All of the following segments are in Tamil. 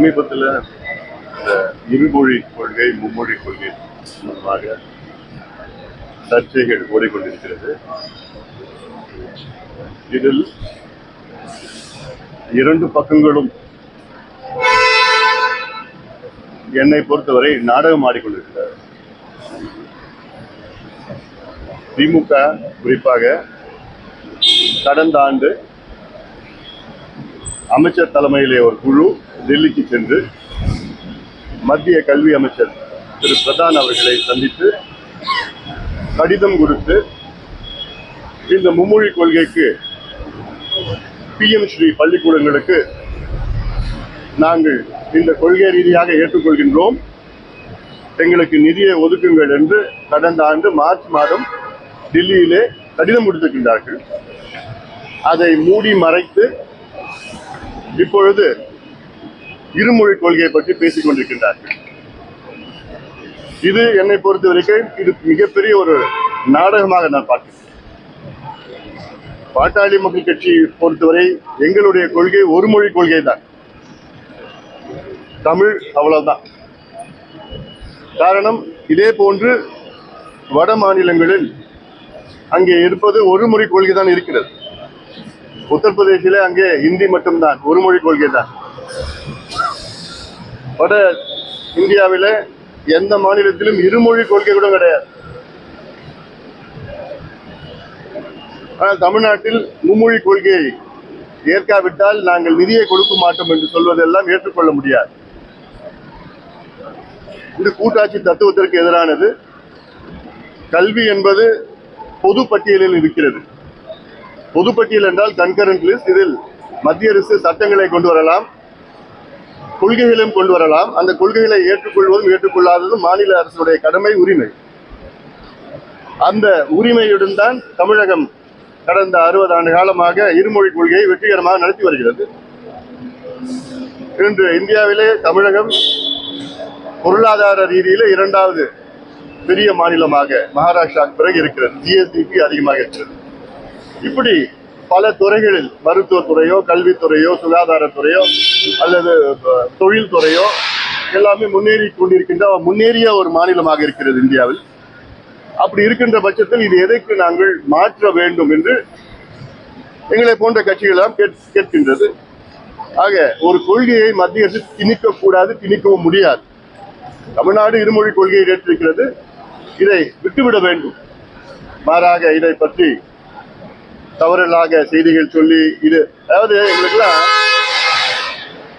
சமீபத்தில் இந்த இருமொழி கொள்கை மும்மொழி கொள்கை சம்பந்தமாக சர்ச்சைகள் ஓடிக்கொண்டிருக்கிறது. இதில் இரண்டு பக்கங்களும் என்னை பொறுத்தவரை நாடகம் ஆடிக்கொண்டிருக்கிறார் திமுக குறிப்பாக கடந்த ஆண்டு அமைச்சர் தலைமையிலே ஒரு குழு டெல்லிக்கு சென்று மத்திய கல்வி அமைச்சர் திரு பிரதான் அவர்களை சந்தித்து கடிதம் கொடுத்து இந்த மும்மொழி கொள்கைக்கு பிஎம் ஸ்ரீ பள்ளிக்கூடங்களுக்கு நாங்கள் இந்த கொள்கை ரீதியாக ஏற்றுக்கொள்கின்றோம். எங்களுக்கு நிதியை ஒதுக்குங்கள் என்று கடந்த ஆண்டு மார்ச் மாதம் டெல்லியிலே கடிதம் கொடுத்திருக்கின்றார்கள். அதை மூடி மறைத்து இப்பொழுது இருமொழி கொள்கையை பற்றி பேசிக் கொண்டிருக்கின்றார்கள். இது என்னை பொறுத்த வரைக்கும் இது மிகப்பெரிய ஒரு நாடகமாக நான் பார்க்கிறேன். பாட்டாளி மக்கள் கட்சி பொறுத்தவரை எங்களுடைய கொள்கை ஒரு மொழி கொள்கை தான் தமிழ் அவ்வளவுதான். காரணம் இதே போன்று வட மாநிலங்களில் அங்கே இருப்பது ஒரு மொழி கொள்கை தான் இருக்கிறது. உத்தரப்பிரதேசில அங்கே ஹிந்தி மட்டும்தான் ஒரு மொழி கொள்கை தான் வட இந்தியாவிலே எந்த மாநிலத்திலும் இருமொழி கொள்கை கூட கிடையாது. ஆனால் தமிழ்நாட்டில் மும்மொழி கொள்கையை ஏற்காவிட்டால் நாங்கள் நிதியை கொடுக்க மாட்டோம் என்று சொல்வதெல்லாம் ஏற்றுக்கொள்ள முடியாது. இது கூட்டாட்சி தத்துவத்திற்கு எதிரானது கல்வி என்பது பொது பட்டியலில் இருக்கிறது. பொதுப்பட்டியல் என்றால் கன்கரண்ட் லிஸ்ட். இதில் மத்திய அரசு சட்டங்களை கொண்டு வரலாம். கொள்கைகளையும் கொண்டு வரலாம். அந்த கொள்கைகளை ஏற்றுக்கொள்வதும் ஏற்றுக்கொள்ளாததும் மாநில அரசுடைய கடமை உரிமை. அந்த உரிமையுடன் தான் தமிழகம் கடந்த அறுபது ஆண்டு காலமாக இருமொழி கொள்கையை வெற்றிகரமாக நடத்தி வருகிறது. இன்று இந்தியாவிலே தமிழகம் பொருளாதார ரீதியில இரண்டாவது பெரிய மாநிலமாக மகாராஷ்டிராவுக்கு பிறகு இருக்கிறது. ஜிஎஸ்டிபி அதிகமாக இருக்கிறது. இப்படி பல துறைகளில் மருத்துவத்துறையோ கல்வித்துறையோ சுகாதாரத்துறையோ அல்லது தொழில்துறையோ எல்லாமே முன்னேறி கொண்டிருக்கின்ற முன்னேறிய ஒரு மாநிலமாக இருக்கிறது இந்தியாவில். அப்படி இருக்கின்ற பட்சத்தில் இது எதற்கு நாங்கள் மாற்ற வேண்டும் என்று எங்களை போன்ற கட்சிகளெல்லாம் கேட்- கேட்கின்றது. ஆக ஒரு கொள்கையை மத்திய அரசு திணிக்க கூடாது திணிக்கவும் முடியாது. தமிழ்நாடு இருமொழி கொள்கையை ஏற்றிருக்கிறது. இதை விட்டுவிட வேண்டும். மாறாக இதை பற்றி தவறுதலாக செய்திகள் சொல்லி இது அதாவது எங்களுக்கெல்லாம்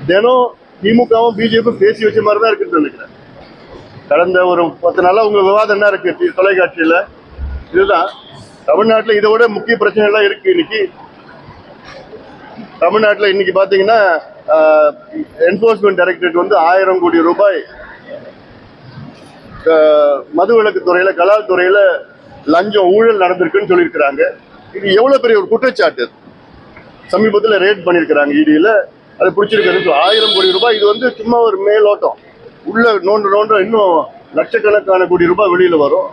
தினம் திமுகவும் பிஜேபியும் பேசி வச்ச மாதிரி தான் இருக்குன்னு நினைக்கிறேன். கடந்த ஒரு பத்து நாளாக உங்கள் விவாதம் என்ன இருக்கு? தொலைக்காட்சியில். இதுதான். தமிழ்நாட்டில் இதை விட முக்கிய பிரச்சனைலாம் இருக்குது இருக்கு இன்னைக்கு. தமிழ்நாட்டில் இன்னைக்கு பார்த்தீங்கன்னா என்போர்ஸ்மெண்ட் டைரக்டரேட் வந்து ஆயிரம் கோடி ரூபாய் மதுவிலக்கு துறையில் கலால் துறையில் லஞ்சம் ஊழல் நடந்திருக்குன்னு சொல்லியிருக்கிறாங்க. இது எவ்வளவு பெரிய ஒரு குற்றச்சாட்டு சமீபத்தில் ரேட் பண்ணியிருக்கிறாங்க இடியில் அது பிடிச்சிருக்கிறது ஆயிரம் கோடி ரூபாய் இது வந்து சும்மா ஒரு மேலோட்டம். உள்ள நோண்டு நோண்டு இன்னும் லட்சக்கணக்கான கோடி ரூபாய் வெளியில் வரும்.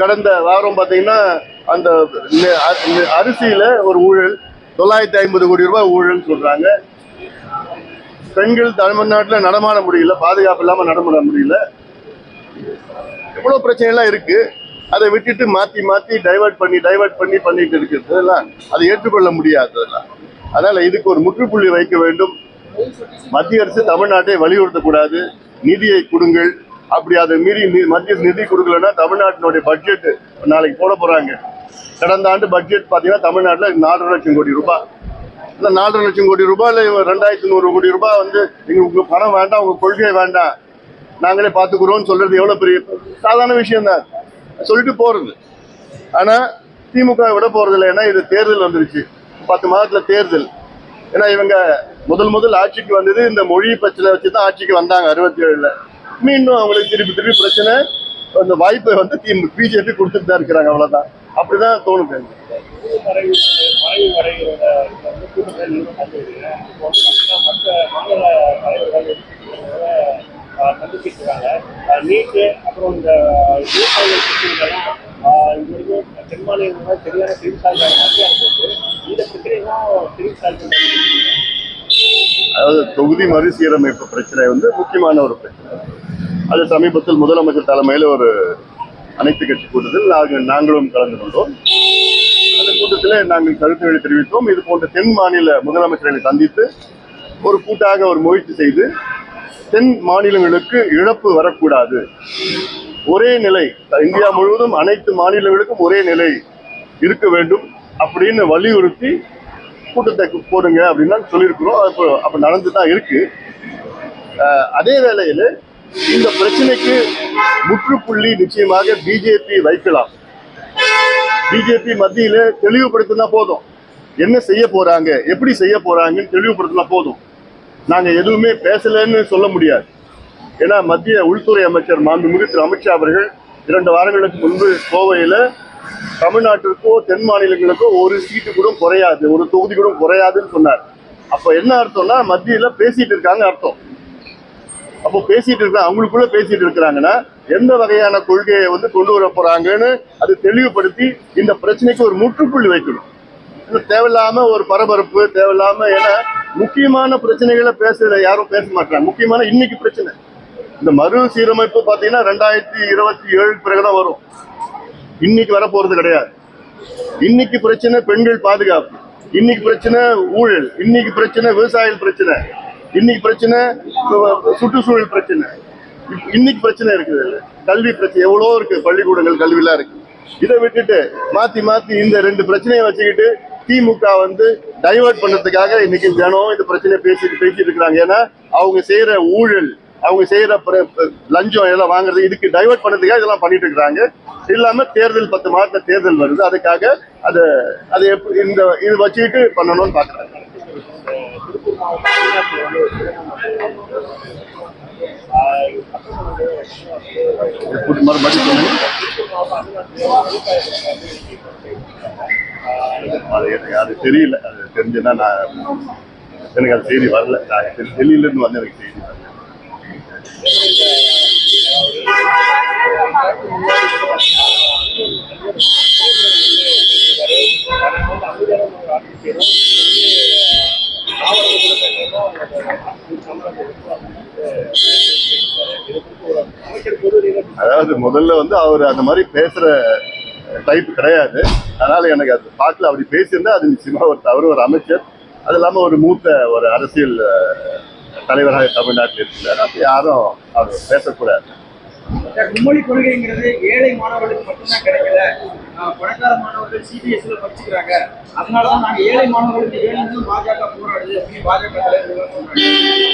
கடந்த வாரம் பார்த்தீங்கன்னா அந்த அரிசியில் ஒரு ஊழல் தொள்ளாயிரத்தி ஐம்பது கோடி ரூபாய் ஊழல்னு சொல்கிறாங்க பெண்கள் தமிழ்நாட்டில் நடமாட முடியல பாதுகாப்பு இல்லாமல் நடமாட முடியல. எவ்வளோ பிரச்சனைலாம் இருக்குது அதை விட்டுட்டு மாத்தி மாத்தி டைவர்ட் பண்ணி டைவர்ட் பண்ணி பண்ணிட்டு இருக்கிறது. அதை ஏற்றுக்கொள்ள முடியாததெல்லாம் அதனால இதுக்கு ஒரு முற்றுப்புள்ளி வைக்க வேண்டும். மத்திய அரசு தமிழ்நாட்டை வலியுறுத்தக்கூடாது. நிதியை கொடுங்கள். அப்படி அதை மீறி மத்திய அரசு நிதி கொடுக்கலன்னா தமிழ்நாட்டினுடைய பட்ஜெட் நாளைக்கு போட போறாங்க. கடந்த ஆண்டு பட்ஜெட் பார்த்தீங்கன்னா தமிழ்நாட்டில் நாலரை லட்சம் கோடி ரூபாய். இந்த நாலரை லட்சம் கோடி ரூபாயில் ரெண்டாயிரத்தி நூறு கோடி ரூபாய் வந்து எங்களுக்கு உங்கள் பணம் வேண்டாம் உங்கள் கொள்கை வேண்டாம். நாங்களே பார்த்துக்குறோம்னு சொல்கிறது எவ்வளோ பெரிய சாதாரண விஷயம் தான் சொல்லிட்டு போறது. ஆனா திமுக விட போறது இல்லை ஏன்னா இது தேர்தல் வந்துருச்சு. பத்து மாதத்துல தேர்தல். ஏன்னா இவங்க முதல் முதல் ஆட்சிக்கு வந்தது இந்த மொழி பிரச்சனை வச்சு தான் ஆட்சிக்கு வந்தாங்க அறுபத்தி ஏழுல மீண்டும் அவங்களுக்கு திருப்பி திருப்பி பிரச்சனை. அந்த வாய்ப்பை வந்து திமுக பிஜேபி கொடுத்துட்டு தான் இருக்கிறாங்க அவ்வளவுதான். அப்படிதான் தோணுது எனக்கு. மறைவு மறைவு வரைகிறத வந்து கூட்டத்தில் நிறுவனம் இப்போ வந்து பார்த்தீங்கன்னா மற்ற மாநில தலைவர்கள் கண்டுபிடிச்சிருக்காங்க நீட்டு அப்புறம் இந்த விவசாயிகள் இது வரைக்கும் தென் மாநிலங்கள் சரியான செய்தித்தாள்கள் மத்திய இந்த பிரச்சனைலாம் அதாவது தொகுதி மறுசீரமைப்பு பிரச்சனை வந்து முக்கியமான ஒரு பிரச்சனை. அது சமீபத்தில் முதலமைச்சர் தலைமையில் ஒரு அனைத்து கட்சி கூட்டத்தில் நாங்கள் நாங்களும் கலந்து கொண்டோம். அந்த கூட்டத்தில் நாங்கள் கருத்துக்களை தெரிவித்தோம். இது போன்ற தென் மாநில முதலமைச்சர்களை சந்தித்து ஒரு கூட்டாக ஒரு முயற்சி செய்து தென் மாநிலங்களுக்கு இழப்பு வரக்கூடாது. ஒரே நிலை இந்தியா முழுவதும் அனைத்து மாநிலங்களுக்கும் ஒரே நிலை இருக்க வேண்டும் அப்படின்னு வலியுறுத்தி கூட்டத்தை போடுங்க அப்படின்னு சொல்லியிருக்கிறோம். அப்போ அப்போ நடந்து தான் இருக்கு. அஹ் அதே வேளையில் இந்த பிரச்சனைக்கு முற்றுப்புள்ளி நிச்சயமாக பிஜேபி வைக்கலாம். பிஜேபி மத்தியில தெளிவுபடுத்தினா போதும். என்ன செய்ய போறாங்க எப்படி செய்ய போறாங்கன்னு தெளிவுபடுத்தினா போதும். நாங்கள் எதுவுமே பேசலைன்னு சொல்ல முடியாது. ஏன்னா மத்திய உள்துறை அமைச்சர் மாண்புமிகு திரு அமித்ஷா அவர்கள் இரண்டு வாரங்களுக்கு முன்பு கோவையில் தமிழ்நாட்டிற்கோ தென் மாநிலங்களுக்கோ ஒரு சீட்டு கூட குறையாது ஒரு தொகுதி கூட குறையாதுன்னு சொன்னார். அப்போ என்ன அர்த்தம்னா மத்தியில் பேசிட்டு இருக்காங்க அர்த்தம். அப்போ பேசிட்டு இருக்காங்க அவங்களுக்குள்ள பேசிட்டு இருக்கிறாங்கன்னா எந்த வகையான கொள்கையை வந்து கொண்டு வர போறாங்கன்னு அது தெளிவுபடுத்தி இந்த பிரச்சனைக்கு ஒரு முற்றுப்புள்ளி வைக்கணும். தேவையில்லாம ஒரு பரபரப்பு தேவையில்லாம ஏன்னா முக்கியமான பிரச்சனைகளை பேச யாரும் பேச மாட்டாங்க முக்கியமான இன்னைக்கு பிரச்சனை. இந்த மறு சீரமைப்பு பார்த்தீங்கன்னா ரெண்டாயிரத்தி இருபத்தி ஏழுக்கு பிறகுதான் வரும். இன்னைக்கு வர போறது கிடையாது. இன்னைக்கு பிரச்சனை பெண்கள் பாதுகாப்பு. இன்னைக்கு பிரச்சனை ஊழல். இன்னைக்கு பிரச்சனை விவசாயிகள் பிரச்சனை. இன்னைக்கு பிரச்சனை சுற்றுச்சூழல் பிரச்சனை. இன்னைக்கு பிரச்சனை இருக்குது கல்வி பிரச்சனை எவ்வளோ இருக்கு. பள்ளிக்கூடங்கள் கல்விலாம் இருக்கு. இதை விட்டுட்டு மாத்தி மாத்தி இந்த ரெண்டு பிரச்சனையை வச்சுக்கிட்டு திமுக வந்து டைவர்ட் பண்ணதுக்காக இன்னைக்கு தினம் இந்த பிரச்சனையை பேசிட்டு பேசிட்டு இருக்கிறாங்க ஏன்னா அவங்க செய்யற ஊழல் அவங்க செய்யற பிர- லஞ்சம் எல்லாம் வாங்குறது இதுக்கு டைவர்ட் பண்ணதுக்காக இதெல்லாம் பண்ணிட்டு இருக்கிறாங்க இல்லாம தேர்தல் பத்து மாதத்தில் தேர்தல் வருது. அதுக்காக அதை அதை எப்படி இந்த இது வச்சுக்கிட்டு பண்ணணும்னு பாக்குறாங்க. மறுபடியும் அது எனக்கு அது தெரியல. அது தெரிஞ்சுன்னா நான் எனக்கு அது செய்தி வரல. நான் டெ- வந்து எனக்கு செய்தி வரல. அதாவது முதல்ல வந்து அவர் அந்த மாதிரி பேசுற டைப் கிடையாது. அதனால எனக்கு அது பார்க்கல அப்படி பேசியிருந்தா அது நிச்சயமா ஒரு தவறு ஒரு அமைச்சர். அது இல்லாம ஒரு மூத்த ஒரு அரசியல் தலைவராக தமிழ்நாட்டில் இருக்கிறார். அப்ப யாரும் அவர் பேசக்கூடாது. கும்மொழி கொள்கைங்கிறது ஏழை மாணவர்களுக்கு மட்டும்தான் கிடைக்கல. பணக்கார மாணவர்கள் சிபிஎஸ்ல படிச்சுக்கிறாங்க. அதனாலதான் நாங்க ஏழை மாணவர்களுக்கு வேணும்னு பாஜக போராடுது அப்படின்னு பாஜக தலைவர்கள் சொல்றாங்க.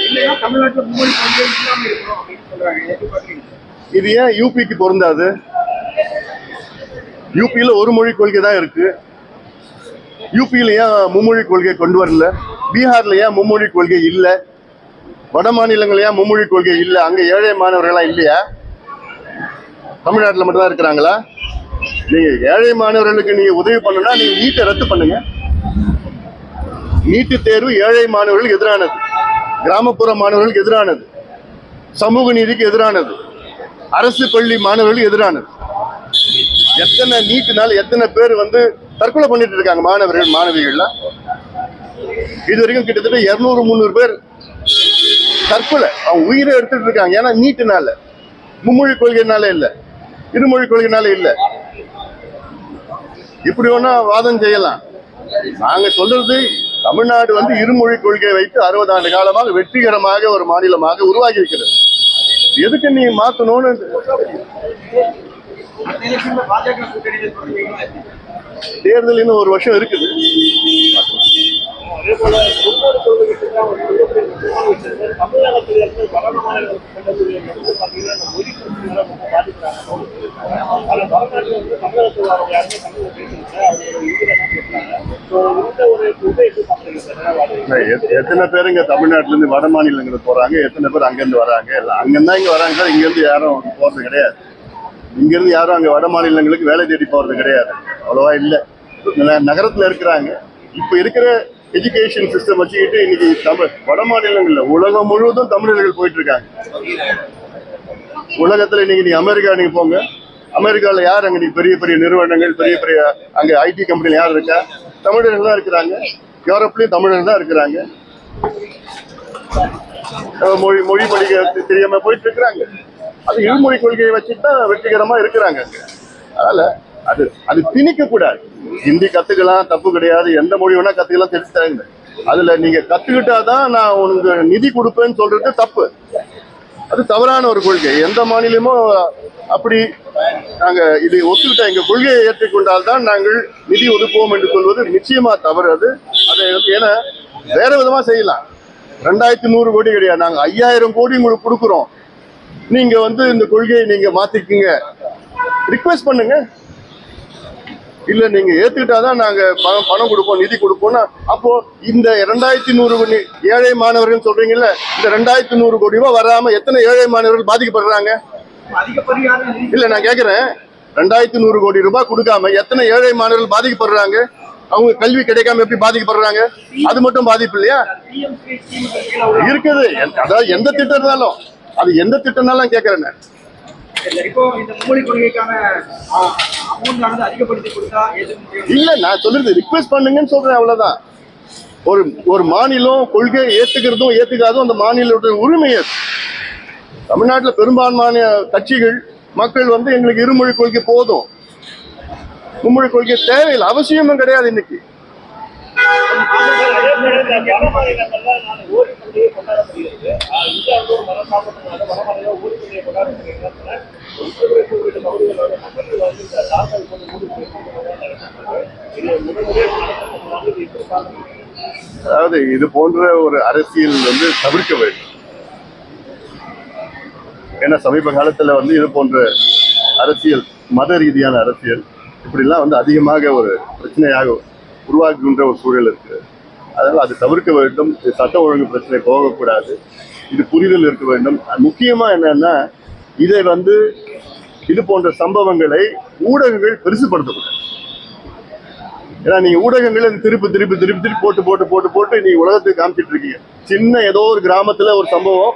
இல்லைன்னா தமிழ்நாட்டுல கும்மொழி கொள்கை இல்லாம இருக்கணும் அப்படின்னு சொல்றாங்க. இது ஏன் யூபிக்கு பொருந்தாது? யூபியில் ஒரு மொழி கொள்கை தான் இருக்கு. யூபியில் ஏன் மும்மொழி கொள்கை கொண்டு வரல? பீகார்ல ஏன் மும்மொழி கொள்கை இல்லை? வட மாநிலங்கள் ஏன் மும்மொழி கொள்கை இல்லை? அங்கே ஏழை மாணவர்கள்லாம் இல்லையா? தமிழ்நாட்டில் மட்டும்தான் இருக்கிறாங்களா? நீங்கள் ஏழை மாணவர்களுக்கு நீங்கள் உதவி பண்ணணும்னா நீங்கள் நீட்டை ரத்து பண்ணுங்க. நீட்டு தேர்வு ஏழை மாணவர்களுக்கு எதிரானது. கிராமப்புற மாணவர்களுக்கு எதிரானது. சமூக நீதிக்கு எதிரானது. அரசு பள்ளி மாணவர்களுக்கு எதிரானது. எத்தனை நீட்டுனால எத்தனை பேர் வந்து தற்கொலை பண்ணிட்டு இருக்காங்க மாணவர்கள் மாணவிகள்லாம்? இது வரைக்கும் கிட்டத்தட்ட இருநூறு முந்நூறு பேர் தற்கொலை. அவங்க உயிரை எடுத்துட்டு இருக்காங்க. ஏன்னா நீட்டுனால. மும்மொழி கொள்கைனால இல்ல. இருமொழி கொள்கைனால இல்ல. இப்படி ஒண்ணா வாதம் செய்யலாம். நாங்க சொல்றது தமிழ்நாடு வந்து இருமொழி கொள்கையை வைத்து அறுபது ஆண்டு காலமாக வெற்றிகரமாக ஒரு மாநிலமாக உருவாகி இருக்கிறது. எதுக்கு நீ மாத்தணும்னு தேர்தல் இன்னும் ஒரு வருஷம் இருக்குது. எத்- எத்தனை பேர் இங்க தமிழ்நாட்டுல இருந்து வட மாநிலங்களுக்கு போறாங்க? எத்தனை பேர் அங்கிருந்து வராங்க? அங்கிருந்தா இங்க வராங்க சார் இங்க இருந்து யாரும் போறது கிடையாது. இங்கேருந்து யாரும் அங்கே வட மாநிலங்களுக்கு வேலை தேடி போகிறது கிடையாது. அவ்வளோவா இல்லை. நகரத்தில் இருக்கிறாங்க. இப்போ இருக்கிற எஜுகேஷன் சிஸ்டம் வச்சுக்கிட்டு இன்னைக்கு தமிழ் வட மாநிலங்களில் உலகம் முழுவதும் தமிழர்கள் போயிட்டு இருக்காங்க உலகத்தில் இன்னைக்கு நீ அமெரிக்கா நீங்க போங்க. அமெரிக்காவில் யார் அங்கே நீ பெரிய பெரிய நிறுவனங்கள் பெரிய பெரிய அங்கே ஐடி கம்பெனியில் யார் இருக்கா? தமிழர்கள் தான் இருக்கிறாங்க. யூரோப்லேயும் தமிழர்கள் தான் இருக்கிறாங்க. மொழி மொழி மொழிக தெரியாமல் போயிட்டு இருக்கிறாங்க அது இருமொழி கொள்கையை வச்சுட்டு தான் வெற்றிகரமா இருக்கிறாங்க அங்க. அதனால அது அது திணிக்க கூடாது. ஹிந்தி கத்துக்கலாம் தப்பு கிடையாது. எந்த மொழி வேணா கத்துக்கலாம் தெரிஞ்சு தரேங்க அதுல நீங்க கத்துக்கிட்டாதான் நான் உனக்கு நிதி கொடுப்பேன்னு சொல்றது தப்பு. அது தவறான ஒரு கொள்கை. எந்த மாநிலமும் அப்படி நாங்க இதை ஒத்துக்கிட்ட எங்க கொள்கையை ஏற்றுக்கொண்டால் தான் நாங்கள் நிதி ஒதுக்குவோம் என்று சொல்வது நிச்சயமா தவறு அது அதை ஏன்னா வேற விதமா செய்யலாம். ரெண்டாயிரத்தி நூறு கோடி கிடையாது. நாங்க ஐயாயிரம் கோடி உங்களுக்கு கொடுக்குறோம். நீங்க வந்து இந்த கொள்கையை நீங்க மாத்திக்கங்க. ரிக்வெஸ்ட் பண்ணுங்க. இல்ல நீங்க ஏத்துக்கிட்டாதான் நாங்க பணம் பணம் கொடுப்போம் நிதி கொடுப்போம்னா. அப்போ இந்த இரண்டாயிரத்தி நூறு கோடி ஏழை மாணவர்கள் சொல்றீங்கல்ல இந்த ரெண்டாயிரத்தி நூறு கோடி ரூபாய் வராம எத்தனை ஏழை மாணவர்கள் பாதிக்கப்படுறாங்க? இல்ல நான் கேக்குறேன். ரெண்டாயிரத்தி நூறு கோடி ரூபாய் கொடுக்காம எத்தனை ஏழை மாணவர்கள் பாதிக்கப்படுறாங்க? அவங்க கல்வி கிடைக்காம எப்படி பாதிக்கப்படுறாங்க? அது மட்டும் பாதிப்பு இல்லையா? இருக்குது. அதாவது எந்த திட்டம் இருந்தாலும். அது எந்த திட்டம்னாலும் முடியும் இல்ல நான் சொல்றது ரிக்வெஸ்ட் பண்ணுங்கன்னு சொல்றேன் அவ்வளவுதான். ஒரு ஒரு மாநிலம் கொள்கையை ஏத்துக்கிறதும் ஏத்துக்காதும் அந்த மாநிலத்துடைய உரிமை தமிழ்நாட்டுல பெரும்பான்மையான கட்சிகள் மக்கள் வந்து எங்களுக்கு இருமொழி கொள்கை போதும். மும்மொழி கொள்கை தேவையில்லை அவசியமும் கிடையாது இன்னைக்கு. அதாவது இது போன்ற ஒரு அரசியல் வந்து தவிர்க்க வேண்டும். ஏன்னா சமீப காலத்தில் வந்து இது போன்ற அரசியல் மத ரீதியான அரசியல் இப்படிலாம் வந்து அதிகமாக ஒரு பிரச்சனையாக உருவாக்குகின்ற ஒரு சூழல் இருக்கு. அதனால் அது தவிர்க்க வேண்டும். இது சட்ட ஒழுங்கு பிரச்சனை போகக்கூடாது. இது புரிதல் இருக்க வேண்டும். முக்கியமா என்னன்னா இதை வந்து இது போன்ற சம்பவங்களை ஊடகங்கள் பெருசுப்படுத்தக்கூடாது ஏன்னா நீங்கள் ஊடகங்கள் அது திருப்பி திருப்பி திருப்பி திருப்பி போட்டு போட்டு போட்டு போட்டு நீ உலகத்துக்கு காமிச்சிட்டு இருக்கீங்க. சின்ன ஏதோ ஒரு கிராமத்துல ஒரு சம்பவம்.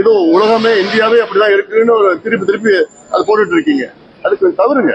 ஏதோ உலகமே இந்தியாவே அப்படிதான் இருக்குன்னு ஒரு திருப்பி திருப்பி அது போட்டுட்டு இருக்கீங்க. அதுக்கு தவறுங்க.